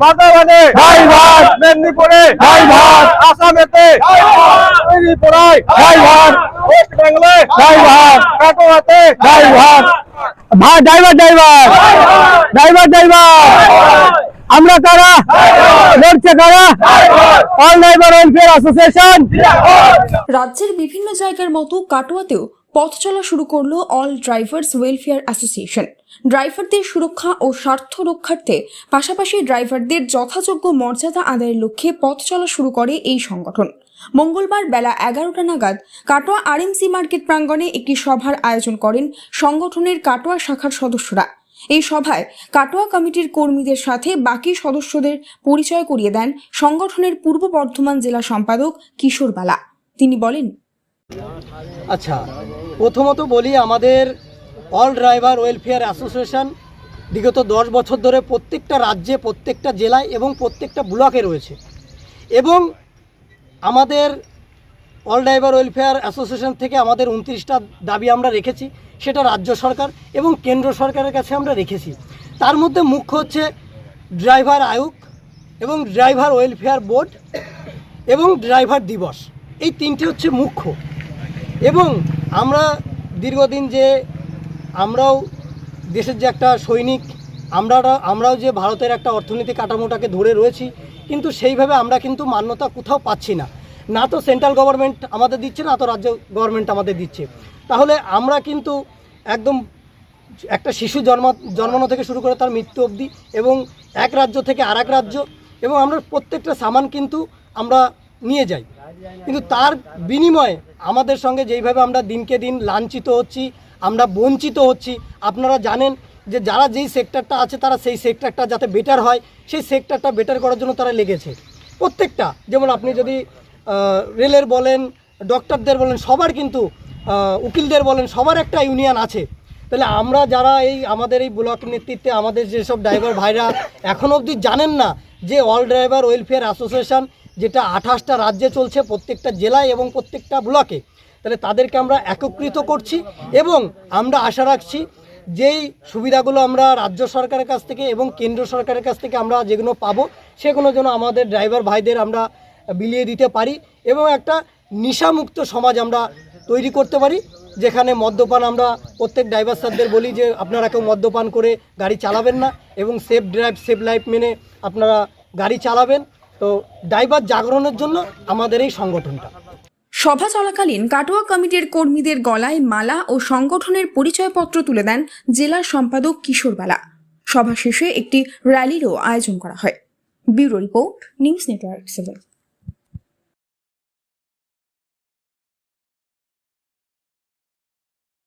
বাগদাবাদে ভারত। মেদিনীপুরে ড্রাইভার আসামেতে ত্রিপুরায় ভারত। ওয়েস্ট বেঙ্গলে ড্রাইভার কাটোয়াতে ড্রাইভার ভাই ড্রাইভার ড্রাইভার। Driver driver. আমরা কারা? লড়ছে কারা? অল ড্রাইভার ওয়েলফেয়ার অ্যাসোসিয়েশন রাজ্যের বিভিন্ন জায়গার মতো কাটোয়াতেও পথ চলা শুরু করল অল ড্রাইভার্স ওয়েলফেয়ার অ্যাসোসিয়েশন ড্রাইভারদের সুরক্ষা ও স্বার্থ রক্ষার্থে পাশাপাশি ড্রাইভারদের যথাযোগ্য মর্যাদা আদায়ের লক্ষ্যে পথ চলা শুরু করে এই সংগঠন। মঙ্গলবার বেলা এগারোটা নাগাদ কাটোয়া আরএমসি মার্কেট প্রাঙ্গণে একটি সভার আয়োজন করেন সংগঠনের কাটোয়া শাখার সদস্যরা। এই সভায় কাটোয়া কমিটির কর্মীদের সাথে বাকি সদস্যদের পরিচয় করিয়ে দেন সংগঠনের পূর্ব বর্ধমান জেলা সম্পাদক কিশোর বালা। তিনি বলেন আচ্ছা প্রথমত বলি আমাদের অল ড্রাইভার ওয়েলফেয়ার অ্যাসোসিয়েশন বিগত দশ বছর ধরে প্রত্যেকটা রাজ্যে, প্রত্যেকটা জেলায় এবং প্রত্যেকটা ব্লকে রয়েছে। এবং আমাদের অল ড্রাইভার ওয়েলফেয়ার অ্যাসোসিয়েশন থেকে আমাদের উনত্রিশটা দাবি আমরা রেখেছি, সেটা রাজ্য সরকার এবং কেন্দ্র সরকারের কাছে আমরা রেখেছি। তার মধ্যে মুখ্য হচ্ছে ড্রাইভার আয়োগ এবং ড্রাইভার ওয়েলফেয়ার বোর্ড এবং ড্রাইভার দিবস। এই তিনটে হচ্ছে মুখ্য। এবং আমরা দীর্ঘদিন যে আমরাও দেশের যে একটা সৈনিক আমরা আমরাও যে ভারতের একটা অর্থনৈতিক কাঠামোটাকে ধরে রয়েছি, কিন্তু সেইভাবে আমরা কিন্তু মান্যতা কোথাও পাচ্ছি না। না তো সেন্ট্রাল গভর্নমেন্ট আমাদের দিচ্ছে, না তো রাজ্য গভর্নমেন্ট আমাদের দিচ্ছে। তাহলে আমরা কিন্তু একদম একটা শিশু জন্ম, জন্মানো থেকে শুরু করে তার মৃত্যু অবধি এবং এক রাজ্য থেকে আর রাজ্য এবং আমরা প্রত্যেকটা সামান কিন্তু আমরা নিয়ে যাই। কিন্তু তার বিনিময়ে আমাদের সঙ্গে যেইভাবে আমরা দিনকে দিন লাঞ্ছিত হচ্ছি, আমরা বঞ্চিত হচ্ছি, আপনারা জানেন যে যারা যেই সেক্টরটা আছে তারা সেই সেক্টরটা যাতে বেটার হয়, সেই সেক্টরটা বেটার করার জন্য তারা লেগেছে। প্রত্যেকটা, যেমন আপনি যদি রেলের বলেন ডক্টরদের বলেন, সবার কিন্তু উকিলদের বলেন, সবার একটা ইউনিয়ন আছে। তাহলে আমরা যারা এই আমাদের এই ব্লক নেতৃত্বে, আমাদের যেসব ড্রাইভার ভাইরা এখনও অবধি জানেন না যে অল ড্রাইভার ওয়েলফেয়ার অ্যাসোসিয়েশন যেটা আঠাশটা রাজ্যে চলছে প্রত্যেকটা জেলায় এবং প্রত্যেকটা ব্লকে, তাহলে তাদেরকে আমরা একত্রিত করছি এবং আমরা আশা রাখছি যেই সুবিধাগুলো আমরা রাজ্য সরকারের কাছ থেকে এবং কেন্দ্র সরকারের কাছ থেকে আমরা যেগুলো পাবো, সেগুলো যেন আমাদের ড্রাইভার ভাইদের আমরা বিলিয়ে দিতে পারি এবং একটা নেশামুক্ত সমাজ আমরা তৈরি করতে পারি, যেখানে মদ্যপান আমরা প্রত্যেক ড্রাইভার স্যারদের বলি যে, আপনারা কেউ মদ্যপান করে গাড়ি চালাবেন না এবং সেফ ড্রাইভ সেফ লাইফ মেনে আপনারা গাড়ি চালাবেন। তো ড্রাইভার জাগরণের জন্য আমাদের এই সংগঠনটা। সভা চলাকালীন কাটোয়া কমিটির কর্মীদের গলায় মালা ও সংগঠনের পরিচয়পত্র তুলে দেন জেলা সম্পাদক কিশোর বালা। সভা শেষে একটি র্যালিরও আয়োজন করা হয়। Bureau report, news network seven